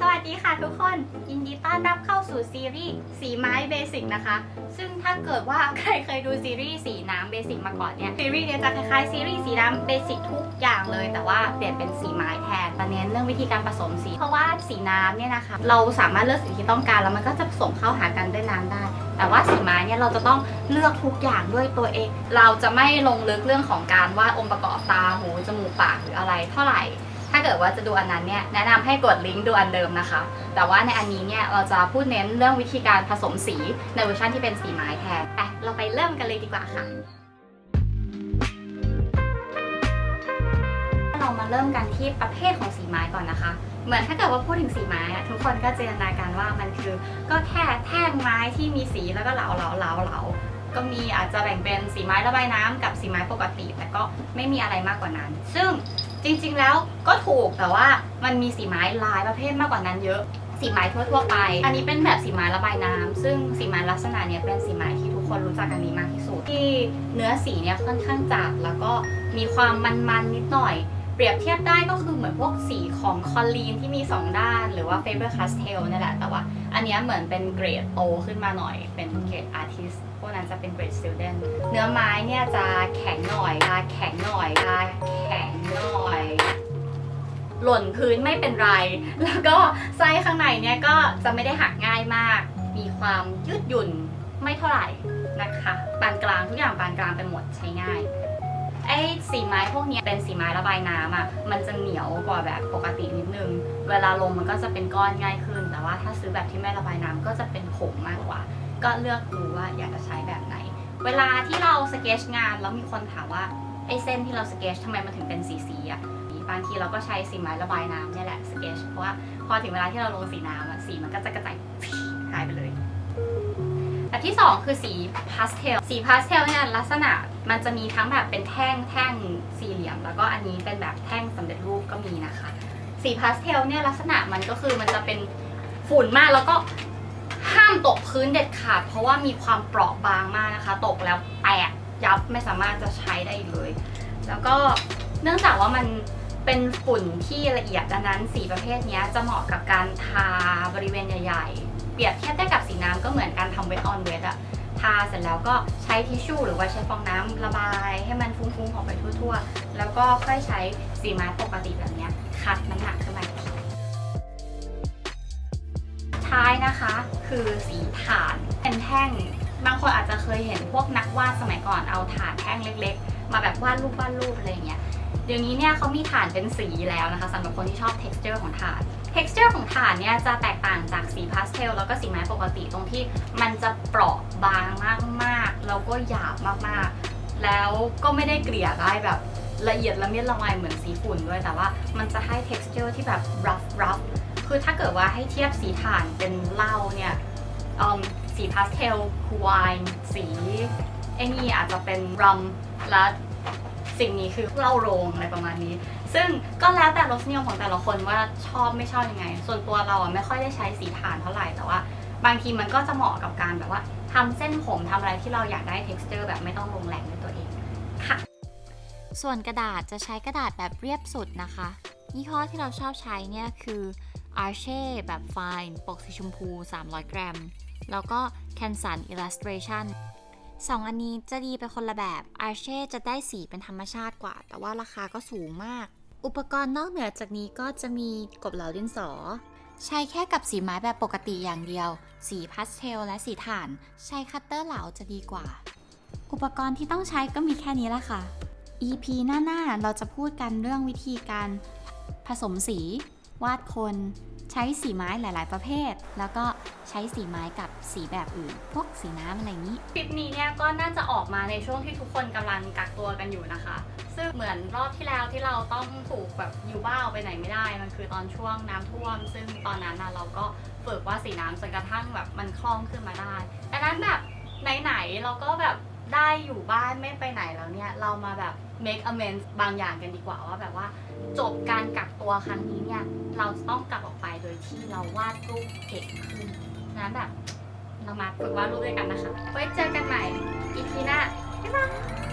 สวัสดีค่ะทุกคนยินดีต้อนรับเข้าสู่ซีรีส์สีไม้เบสิกนะคะ ซึ่งถ้าเกิดว่าใครเคยดูซีรีส์สีน้ำเบสิกมาก่อนเนี่ยซีรีส์เนี้ยจะคล้ายๆซีรีส์สีน้ำเบสิกทุกอย่างเลย แต่ว่าเปลี่ยนเป็นสีไม้แทนตอนนี้เรื่องวิธีการผสมสี เพราะว่าสีน้ำเนี่ยนะคะ เราสามารถเลือกสีที่ต้องการแล้วมันก็จะผสมเข้าหากันด้วยน้ำได้ แต่ว่าสีไม้เนี่ยเราจะต้องเลือกทุกอย่างด้วยตัวเอง เราจะไม่ลงลึกเรื่องของการวาดองค์ประกอบตาหูจมูกปากหรืออะไรเท่าไหร่ ถ้าเกิดว่าจะดูอันนั้นเนี่ยแนะนำให้กดลิงก์ดูอันเดิมนะคะ แต่ว่าในอันนี้เนี่ยเราจะพูดเน้นเรื่องวิธีการผสมสีในเวอร์ชันที่เป็นสีไม้แทนไปเราไปเริ่มกันเลยดีกว่าค่ะเรามาเริ่มกันที่ประเภทของสีไม้ก่อนนะคะ เหมือนถ้าเกิดว่าพูดถึงสีไม้ทุกคนก็จินตนาการว่ามันคือ ก็แค่แท่งไม้ที่มีสีแล้วก็เหลาเหลาเหลาเหลาก็มีอาจจะแบ่งเป็นสีไม้ระบายน้ำกับสีไม้ปกติ แต่ก็ไม่มีอะไรมากกว่านั้น ซึ่ง จริงๆแล้วก็ถูกแต่ว่ามันมีสีไม้หลายประเภทมากกว่านั้นเยอะสีไม้ทั่วๆไป อันนี้เป็นแบบสีไม้ระบายน้ำซึ่งสีไม้ลักษณะเนี้ยเป็นสีไม้ที่ทุกคนรู้จักกันดีมากที่สุด ที่เนื้อสีเนี่ยค่อนข้างจัดแล้วก็มีความมันๆนิดหน่อย เปรียบเทียบได้ก็คือเหมือนพวกสีของคอลลีนที่มี 2 ด้าน หรือว่า Faber Castell นี่แหละ แต่ว่าอันนี้เหมือนเป็นเกรดโตขึ้นมาหน่อย เป็นเกรดอาร์ติสพวกนั้นจะเป็นเกรด student เนื้อไม้เนี่ยจะแข็งหน่อยจะแข็งหน่อยจะแข็งหน่อย หล่นพื้นไม่เป็นไร แล้วก็ไส้ข้างในเนี่ยก็จะไม่ได้หักง่ายมาก มีความยืดหยุ่นไม่เท่าไหร่นะคะปานกลางทุกอย่างปานกลางไปหมดใช้ง่ายไอ้สีไม้พวกนี้เป็นสีไม้ระบายน้ำอะ มันจะเหนียวกว่าแบบปกตินิดนึง เวลาลงมันก็จะเป็นก้อนง่ายขึ้น แต่ว่าถ้าซื้อแบบที่ไม่ระบายน้ำก็จะเป็นผงมากกว่า ก็เลือกดูว่าอยากจะใช้แบบไหน เวลาที่เราสเก็ตงานแล้วมีคนถามว่าไอ้เส้นที่เราสเก็ตทำไมมันถึงเป็นสีสีๆอะ บางทีเราก็ใช้สีไม้ระบายน้ำเนี่ยแหละสเก็ตเพราะว่าพอถึงเวลาที่เราลงสีน้ำอะสีมันก็จะกระจายหายไปเลยแบบที่ 2 คือสีพาสเทล สีพาสเทลเนี่ยลักษณะมันจะมีทั้งแบบเป็นแท่งแท่งสี่เหลี่ยม แล้วก็อันนี้เป็นแบบแท่งสำเร็จรูปก็มีนะคะ สีพาสเทลเนี่ยลักษณะมันก็คือมันจะเป็นฝุ่นมากแล้วก็ห้ามตกพื้นเด็ดขาด เพราะว่ามีความเปราะบางมากนะคะ ตกแล้วแตกยับไม่สามารถจะใช้ได้เลย แล้วก็เนื่องจากว่ามัน เป็นฝุ่นที่ละเอียดดังนั้นสีประเภทนี้จะเหมาะกับการทาบริเวณใหญ่ๆ เปรียบเทียบได้กับสีน้ำก็เหมือนการทำเวทออนเวทอะทาเสร็จแล้วก็ใช้ทิชชู่หรือว่าใช้ฟองน้ำระบายให้มันฟุ้งๆออกไปทั่วๆ แล้วก็ค่อยใช้สีไม้ปกติแบบนี้คัดน้ำหนักขึ้นมาท้ายนะคะคือสีถ่านเป็นแท่งบางคนอาจจะเคยเห็นพวกนักวาดสมัยก่อนเอาถ่านแท่งเล็ก ๆ มาแบบวาดรูปวาดรูปอะไรอย่างเงี้ย เดี๋ยวนี้เนี่ยเขามีถ่านเป็นสีแล้วนะคะสำหรับคนที่ชอบ texture ของถ่าน texture ของถ่านเนี่ยจะแตกต่างจากสีพาสเทลแล้วก็สีไม้ปกติตรงที่มันจะเปราะบางมากๆ แล้วก็หยาบมากๆ แล้วก็ไม่ได้เกลี่ยได้แบบละเอียดละเมียดละไมเหมือนสีฝุ่นด้วย แต่ว่ามันจะให้ texture ที่แบบ rough rough คือถ้าเกิดว่าให้เทียบสีถ่านเป็นเหล้าเนี่ยสีพาสเทลคือไวน์สีไอ้นี่อาจจะเป็นรัมและ สิ่งนี้คือเล้าโรงอะไรประมาณนี้ ซึ่งก็แล้วแต่รสนิยมของแต่ละคนว่าชอบไม่ชอบยังไง ส่วนตัวเราอะไม่ค่อยได้ใช้สีถ่านเท่าไหร่แต่ว่า บางทีมันก็จะเหมาะกับการแบบว่าทำเส้นผมทำอะไรที่เราอยากได้ texture แบบไม่ต้องลงแรงด้วยตัวเองค่ะ ส่วนกระดาษจะใช้กระดาษแบบเรียบสุดนะคะยี่ห้อที่เราชอบใช้เนี่ยคือ Arche แบบ Fine ปกสีชมพู 300 กรัม แล้วก็ Canson Illustration สองอันนี้จะดีไปคนละแบบ Arche จะได้สีเป็นธรรมชาติกว่า แต่ว่าราคาก็สูงมาก อุปกรณ์นอกเหนือจากนี้ก็จะมีกบเหลาดินสอ ใช้แค่กับสีไม้แบบปกติอย่างเดียว สีพาสเทลและสีถ่าน ใช้คัตเตอร์เหลาจะดีกว่า อุปกรณ์ที่ต้องใช้ก็มีแค่นี้ละค่ะ EP หน้าๆเราจะพูดกันเรื่องวิธีการผสมสี วาดคนใช้สีไม้หลาย ๆ ประเภท แล้วก็ใช้สีไม้กับสีแบบอื่น พวกสีน้ำอะไรอย่างนี้ คลิปนี้เนี่ยก็น่าจะออกมาในช่วงที่ทุกคนกำลังกักตัวกันอยู่นะคะ ซึ่งเหมือนรอบที่แล้วที่เราต้องถูกแบบอยู่บ้านไปไหนไม่ได้ มันคือตอนช่วงน้ำท่วม ซึ่งตอนนั้นนะเราก็ฝึกว่าสีน้ำจนกระทั่งแบบมันคล่องขึ้นมาได้ดังนั้นแบบไหนๆเราก็แบบ ได้อยู่บ้านไม่ไปไหนแล้วเนี่ย เรามาแบบ make amends บางอย่างกันดีกว่าว่าแบบว่า จบการกักตัวครั้งนี้เนี่ย เราจะต้องกลับออกไปโดยที่เราวาดรูปเก่งขึ้นนะแบบเรามาฝึกวาดรูปด้วยกันนะคะ ไว้เจอกันใหม่อีพีหน้าบ๊ายบาย